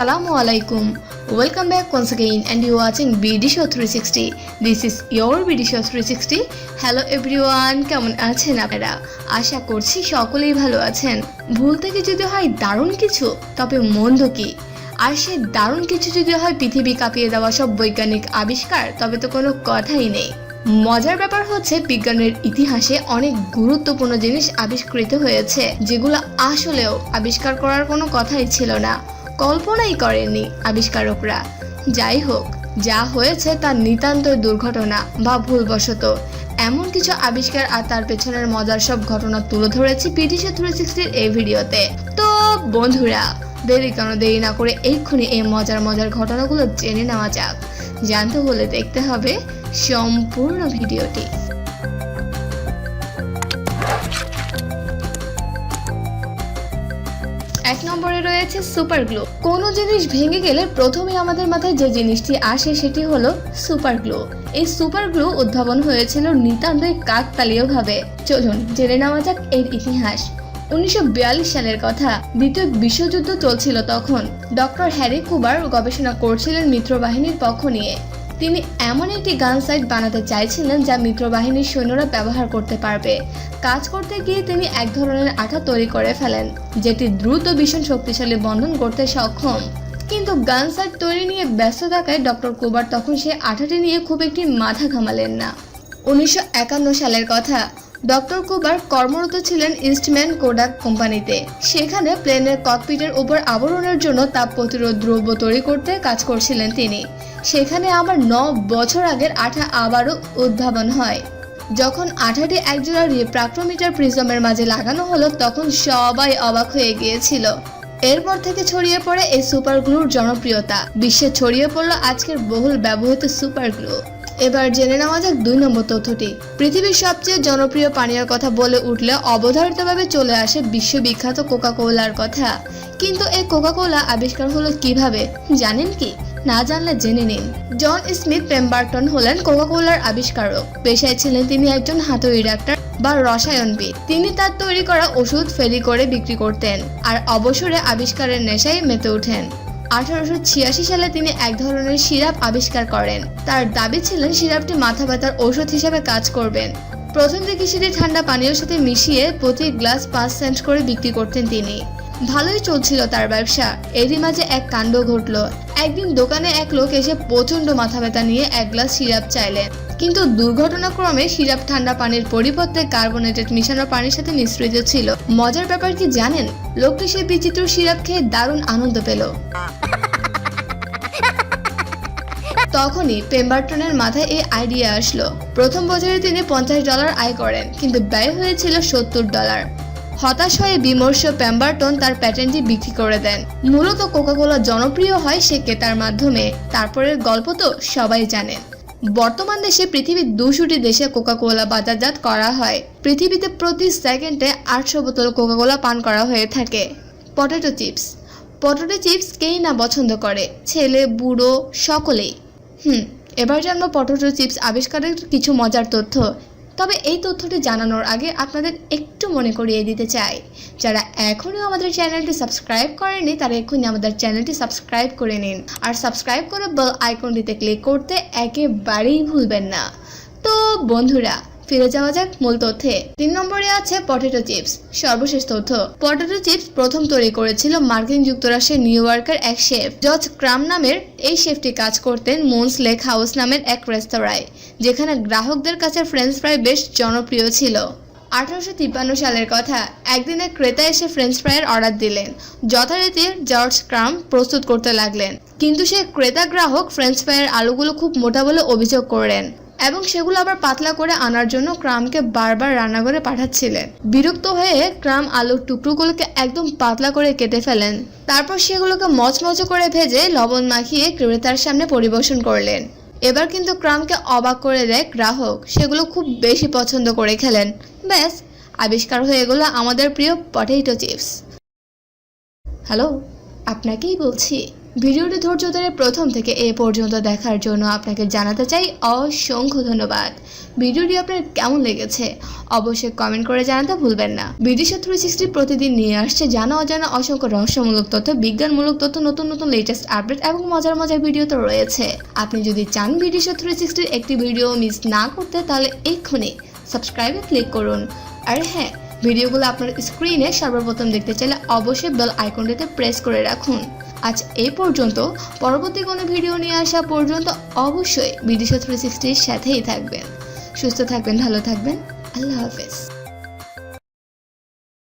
Assalamu alaikum. Welcome back once again and you are watching BD Show 360. This is your BD Show 360. Hello everyone, কেমন আছেন আপনারা আশা করছি সকলেই ভালো আছেন ভুল থেকে যদি হয় দারুণ কিছু তবে মন্দ কি আর সে দারুণ কিছু যদি হয় পৃথিবী কাঁপিয়ে দেওয়া সব বৈজ্ঞানিক আবিষ্কার তবে তো কোনো কথাই নেই মজার ব্যাপার হচ্ছে বিজ্ঞানের ইতিহাসে অনেক গুরুত্বপূর্ণ জিনিস আবিষ্কৃত হয়েছে যেগুলো আসলেও আবিষ্কার করার কোনো কথাই ছিল না কল্পনাই করেননি আবিষ্কারকরা। যাই হোক, যা হয়েছে তা নিতান্ত দুর্ঘটনা বা ভুলবশত। এমন কিছু আবিষ্কার আর তার পেছনের মজার সব ঘটনা তুলে ধরেছি পিটিশে থ্রি সিক্সটির এই ভিডিওতে। তো বন্ধুরা, দেরি কেন, দেরি না করে এক্ষুনি এই মজার মজার ঘটনাগুলো জেনে নেওয়া যাক। জানতে হলে দেখতে হবে সম্পূর্ণ ভিডিওটি। এক নম্বরে রয়েছে সুপার গ্লু। কোনো জিনিস ভেঙে গেলে প্রথমে আমাদের মাথায় যে জিনিসটি আসে সেটি হলো সুপার গ্লু। এই সুপার গ্লু উদ্ভাবন হয়েছিল নিতান্তই কাকতালীয় ভাবে। চলুন জেনে নেওয়া যাক এর ইতিহাস। উনিশশো বিয়াল্লিশ সালের কথা, দ্বিতীয় বিশ্বযুদ্ধ চলছিল তখন। ডক্টর হ্যারি কুবার গবেষণা করছিলেন মিত্রবাহিনীর পক্ষ নিয়ে। তিনি এমন একটি গান সাইট বানাতে চাইছিলেন যা মিত্রবাহিনীর সৈন্যরা ব্যবহার করতে পারবে। কাজ করতে গিয়ে তিনি এক ধরনের আঠা তৈরি করে ফেলেন, যেটি দ্রুত ভীষণ শক্তিশালী বন্ধন করতে সক্ষম। কিন্তু গান সাইট তৈরি নিয়ে ব্যস্ত থাকায় ডক্টর কুবার তখন সে আঠাটি নিয়ে খুব একটি মাথা ঘামালেন না। উনিশশো একান্ন সালের কথা ডক্টর কুবার কর্মরত ছিলেন ইস্টম্যান কোডাক কোম্পানিতে। সেখানে প্লেনের ককপিটের উপর আবরণের জন্য তাপ প্রতিরোধ দ্রব্য তৈরি করতে কাজ করছিলেন তিনি। সেখানে আমার ন বছর আগের আঠা আবারও উদ্ভাবন হয়। যখন আঠাটি একজোড়া রিপ্রাক্টোমিটার প্রিজমের মাঝে লাগানো হলো, তখন সবাই অবাক হয়ে গিয়েছিল। এরপর থেকে ছড়িয়ে পড়ে এই সুপার গ্লুর জনপ্রিয়তা। বিশ্বে ছড়িয়ে পড়ল আজকের বহুল ব্যবহৃত সুপার গ্লু এবার জেনে নেওয়া যাক দুই নম্বর তথ্যটি। পৃথিবীর সবচেয়ে জনপ্রিয় পানীয়ের কথা বলে উঠলে অবধারিতভাবে চলে আসে বিশ্ববিখ্যাত কোকা কোলার কথা। কিন্তু এই কোকা কোলা আবিষ্কার হলো কীভাবে? জানেন কি? না জানলে জেনে নিন। জন স্মিথ পেম্বার্টন হলেন কোকা কোলার আবিষ্কারক। পেশায় ছিলেন তিনি একজন হাতুড়ি ডাক্তার বা রসায়নবিদ। তিনি তার তৈরি করা ওষুধ ফেরি করে বিক্রি করতেন আর অবসরে আবিষ্কারের নেশায় মেতে ওঠেন। আঠারোশো ছিয়াশি সালে তিনি এক ধরনের সিরাপ আবিষ্কার করেন। তার দাবি ছিলেন সিরাপটি মাথা ব্যথার ঔষধ হিসেবে কাজ করবেন প্রথম দিকে সেটি ঠান্ডা পানীয়ের সাথে মিশিয়ে প্রতি গ্লাস পাঁচ সেন্ট করে বিক্রি করতেন তিনি। ভালোই চলছিল তার ব্যবসা। এরই মাঝে এক কাণ্ড ঘটল। একদিন দোকানে এক লোক এসে প্রচণ্ড মাথা ব্যথা নিয়ে এক গ্লাস সিরাপ চাইলেন। কিন্তু দুর্ঘটনাক্রমে সিরাপ ঠান্ডা পানির পরিবর্তে কার্বোনেটেড মিশানো পানির সাথে মিশ্রিত ছিল। মজার ব্যাপার কি জানেন? লোকটি সেই বিচিত্র সিরাপ খেয়ে দারুণ আনন্দ পেল। তখনই পেম্বার্টনের মাথায় এই আইডিয়া আসলো। প্রথম বছরে তিনি পঞ্চাশ ডলার আয় করেন, কিন্তু ব্যয় হয়েছিল সত্তর ডলার। হতাশ হয়ে বিমর্ষ প্যাম্বার্টন তার প্যাটেন্টটি বিক্রি করে দেন। মূলত কোকাকোলা জনপ্রিয় হয় সে কেতার মাধ্যমে। তারপরের গল্প তো সবাই জানেন বর্তমান দেশে পৃথিবীর দুশোটি দেশে কোকা কোলা বাজারজাত করা হয়। পৃথিবীতে প্রতি সেকেন্ডে আটশো বোতল কোকা কোলা পান করা হয়ে থাকে। পটেটো চিপস পটেটো চিপস কেই না পছন্দ করে? ছেলে, বুড়ো, সকলেই। হুম, এবার জানব পটেটো চিপস আবিষ্কারের কিছু মজার তথ্য। তবে এই তথ্যটি জানানোর আগে আপনাদের একটু মনে করিয়ে দিতে চাই, যারা এখনও আমাদের চ্যানেলটি সাবস্ক্রাইব করেনি তারা এখনই আমাদের চ্যানেলটি সাবস্ক্রাইব করে নিন। আর সাবস্ক্রাইব করে বেল আইকনটিতে ক্লিক করতে একেবারেই ভুলবেন না। তো বন্ধুরা ফিরে যাওয়া যাক মূল তথ্যে। তিন নম্বরে আছে পটেটো চিপস, সর্বশেষ তথ্য। পটেটো চিপস প্রথম তৈরি করেছিল মার্কিন যুক্তরাষ্ট্রের নিউ ইয়র্কের এক শেফ। জর্জ ক্রাম নামের এই শেফটি কাজ করতেন মুনস লেক হাউস নামের এক রেস্তোরাঁয়, যেখানে গ্রাহকদের কাছে ফ্রেঞ্চ ফ্রাই বেশ জনপ্রিয় ছিল। আঠারোশো তিপ্পান্ন সালের কথা, একদিনে ক্রেতা এসে ফ্রেঞ্চ ফ্রাইয়ের অর্ডার দিলেন। যথারীতি জর্জ ক্রাম প্রস্তুত করতে লাগলেন। কিন্তু সে ক্রেতা গ্রাহক ফ্রেঞ্চ ফ্রাইয়ের আলুগুলো খুব মোটা বলে অভিযোগ করলেন। এবং সেগুলো আবার পাতলা করে আনার জন্য ক্রামকে বারবার রান্নাঘরে পাঠাচ্ছিলেন। বিরক্ত হয়ে ক্রাম আলুর টুকরোগুলোকে একদম পাতলা করে কেটে ফেলেন। তারপর সেগুলোকে মচমচে করে ভেজে লবণ মাখিয়ে ক্রেতার সামনে পরিবেশন করলেন। এবার কিন্তু ক্রামকে অবাক করে দেয় গ্রাহক। সেগুলো খুব বেশি পছন্দ করে খেলেন। ব্যাস, আবিষ্কার হয়ে গেল আমাদের প্রিয় পটেটো চিপস। হ্যালো, আপনাকেই বলছি ভিডিওটি ধৈর্য ধরে প্রথম থেকে এ পর্যন্ত দেখার জন্য আপনাকে জানাতে চাই অসংখ্য ধন্যবাদ। ভিডিওটি আপনার কেমন লেগেছে অবশ্যই কমেন্ট করে জানাতে ভুলবেন না। বিডিশো থ্রি সিক্সটি প্রতিদিন নিয়ে আসছে জানা অজানা অসংখ্য রহস্যমূলক তথ্য, বিজ্ঞানমূলক তথ্য, নতুন নতুন লেটেস্ট আপডেট এবং মজার মজার ভিডিও তো রয়েছে। আপনি যদি চান বিডিশো থ্রি সিক্সটির একটি ভিডিও মিস না করতে, তাহলে এক্ষুনি সাবস্ক্রাইবে ক্লিক করুন। আর হ্যাঁ ভিডিওগুলো আপনার স্ক্রিনে সর্বপ্রথম দেখতে চাইলে অবশ্যই বেল আইকনটিতে প্রেস করে রাখুন। আজ এ পর্যন্ত। পরবর্তী কোনো ভিডিও নিয়ে আসা পর্যন্ত অবশ্যই বিদেশ থ্রি সিক্সটির সাথেই থাকবেন। সুস্থ থাকবেন, ভালো থাকবেন। আল্লাহ হাফেজ।